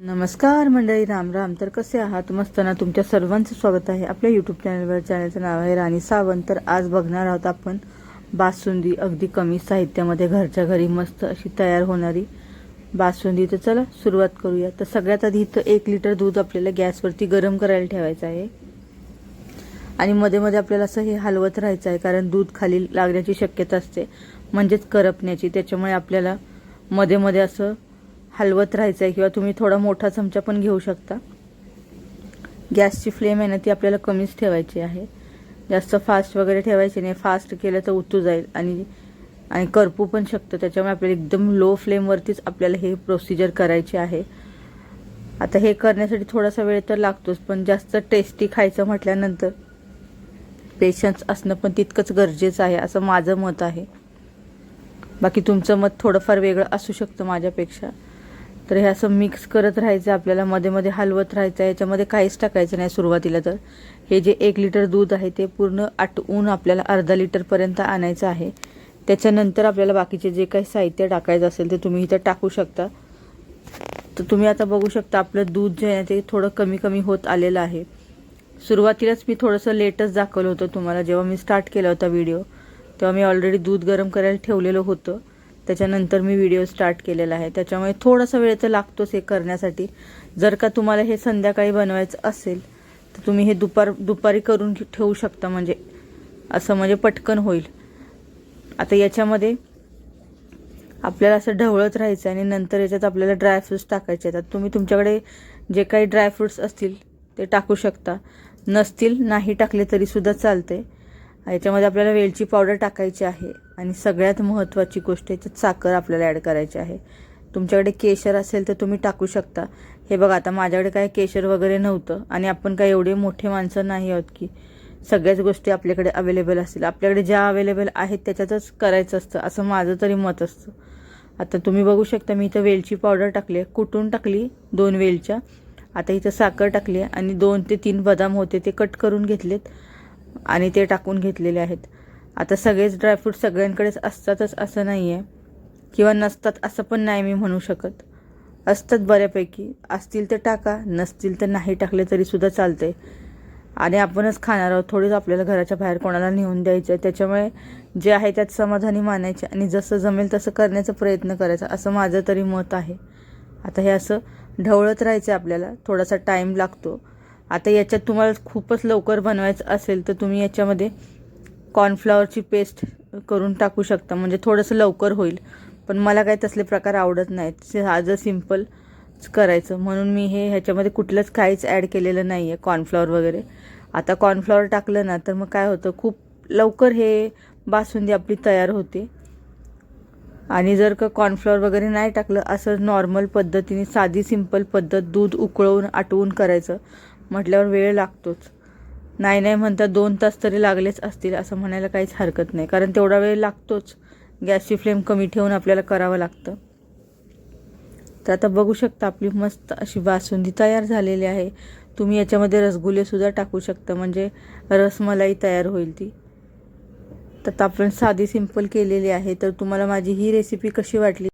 नमस्कार मंडळी राम राम. तर कसे आहात? मस्त ना? तुमच्या सर्वांचं स्वागत आहे आपल्या यूट्यूब चॅनलवर चॅनलचं नाव आहे राणी सावंत. तर आज बघणार आहोत आपण बासुंदी. अगदी कमी साहित्यामध्ये घरच्या घरी मस्त अशी तयार होणारी बासुंदी. तर चला सुरुवात करूया. तर सगळ्यात आधी इथं एक लिटर दूध आपल्याला गॅसवरती गरम करायला ठेवायचं आहे. आणि मध्ये मध्ये आपल्याला असं हे हलवत राहायचं आहे कारण दूध खाली लागण्याची शक्यता असते. म्हणजेच करपण्याची. त्याच्यामुळे आपल्याला मध्ये मध्ये असं हलवत राहायचं आहे किंवा तुम्ही थोडा मोठा चमचा पण घेऊ शकता. गॅसची फ्लेम आहे ना ती आपल्याला कमीच ठेवायची आहे. जास्त फास्ट वगैरे ठेवायची नाही. फास्ट केलं तर उतू जाईल आणि आणि करपू पण शकतं. त्याच्यामुळे आपल्याला एकदम लो फ्लेमवरतीच आपल्याला हे प्रोसिजर करायची आहे. आता हे करण्यासाठी थोडासा वेळ तर लागतोच पण जास्त टेस्टी खायचं म्हटल्यानंतर पेशन्स असणं पण तितकंच गरजेचं आहे असं माझं मत आहे. बाकी तुमचं मत थोडंफार वेगळं असू शकतं माझ्यापेक्षा. तर हे असं मिक्स करत राहायचं आपल्याला मध्ये मध्ये हलवत राहायचं आहे याच्यामध्ये काहीच टाकायचं नाही सुरुवातीला तर. हे जे एक लिटर दूध आहे ते पूर्ण आटवून आपल्याला अर्धा लिटरपर्यंत आणायचं आहे. त्याच्यानंतर आपल्याला बाकीचे जे काही साहित्य टाकायचं असेल ते तुम्ही इथं टाकू शकता. तर तुम्ही आता बघू शकता आपलं दूध जे आहे ते थोडं कमी कमी होत आलेलं आहे. सुरुवातीलाच मी थोडंसं लेटच दाखवलं होतं तुम्हाला जेव्हा मी स्टार्ट केला होता व्हिडिओ तेव्हा मी ऑलरेडी दूध गरम करायला ठेवलेलं होतं. त्याच्यानंतर मी व्हिडिओ स्टार्ट केलेला आहे. त्याच्यामुळे थोडासा वेळ तर लागतोच हे करण्यासाठी. जर का तुम्हाला हे संध्याकाळी बनवायचं असेल तर तुम्ही हे दुपार दुपारी करून घे- ठेवू शकता. म्हणजे असं म्हणजे पटकन होईल. आता याच्यामध्ये आपल्याला असं ढवळत राहायचं आणि नंतर याच्यात आपल्याला ड्रायफ्रूट्स टाकायचे. आहेत तुम्ही तुमच्याकडे जे काही ड्रायफ्रूट्स असतील ते टाकू शकता. नसतील नाही टाकले तरीसुद्धा चालते याच्यामध्ये आपल्याला वेलची पावडर टाकायची आहे. आणि सगळ्यात महत्त्वाची गोष्ट याच्यात साखर आपल्याला ॲड करायची आहे. तुमच्याकडे केशर असेल तर तुम्ही टाकू शकता. हे बघा आता माझ्याकडे काय केशर वगैरे नव्हतं आणि आपण काय एवढे मोठे माणसं नाही आहोत की सगळ्याच गोष्टी आपल्याकडे अवेलेबल असतील. आपल्याकडे ज्या अवेलेबल आहेत त्याच्यातच करायचं असतं. असं माझं तरी मत असतं. आता तुम्ही बघू शकता मी इथं वेलची पावडर टाकली आहे. कुटून टाकली? दोन वेलच्या. आता इथं साखर टाकली आहे आणि दोन ते तीन बदाम होते ते कट करून घेतलेत आणि ते टाकून घेतलेले आहेत. आता सगळेच ड्रायफ्रूट सगळ्यांकडेच असतातच असं नाही आहे किंवा नसतात असं पण नाही मी म्हणू शकत. असतात बऱ्यापैकी. असतील तर टाका नसतील तर नाही टाकले तरीसुद्धा चालते आणि आपणच खाणार आहोत थोडीच आपल्याला घराच्या बाहेर कोणाला नेऊन द्यायचं आहे त्याच्यामुळे जे आहे त्यात समाधानी मानायचे आणि जसं जमेल तसं करण्याचा प्रयत्न करायचा असं माझं तरी मत आहे. आता हे असं ढवळत राहायचं आहे आपल्याला थोडासा टाईम लागतो. आता याच्यात तुम्हाला खूपच लवकर बनवायचं असेल तर तुम्ही याच्यामध्ये कॉर्नफ्लॉवरची पेस्ट करून टाकू शकता. म्हणजे थोडंसं लवकर होईल. पण मला काही तसले प्रकार आवडत नाहीत. साधं सिंपल करायचं. म्हणून मी हे ह्याच्यामध्ये कुठलंच काहीच ॲड केलेलं नाही आहे कॉर्नफ्लॉवर वगैरे. आता कॉर्नफ्लॉवर टाकलं ना तर मग काय होतं? खूप लवकर हे बासुंदी आपली तयार होते. आणि जर का कॉर्नफ्लॉवर वगैरे नाही टाकलं असं नॉर्मल पद्धतीने साधी सिंपल पद्धत दूध उकळवून आटवून करायचं. म्हटल्यावर वेळ लागतोच. नाही नाही म्हणता दोन तास तरी लागलेच असतील असं म्हणायला काहीच हरकत नाही. कारण तेवढा वेळ लागतोच. गॅसची फ्लेम कमी ठेवून आपल्याला करावं लागतं. तर आता बघू शकता आपली मस्त अशी बासुंदी तयार झालेली आहे. तुम्ही याच्यामध्ये रसगुल्लेसुद्धा टाकू शकता. म्हणजे रसमलाई तयार होईल ती. तर आता आपण साधी सिंपल केलेली आहे. तर तुम्हाला माझी ही रेसिपी कशी वाटली?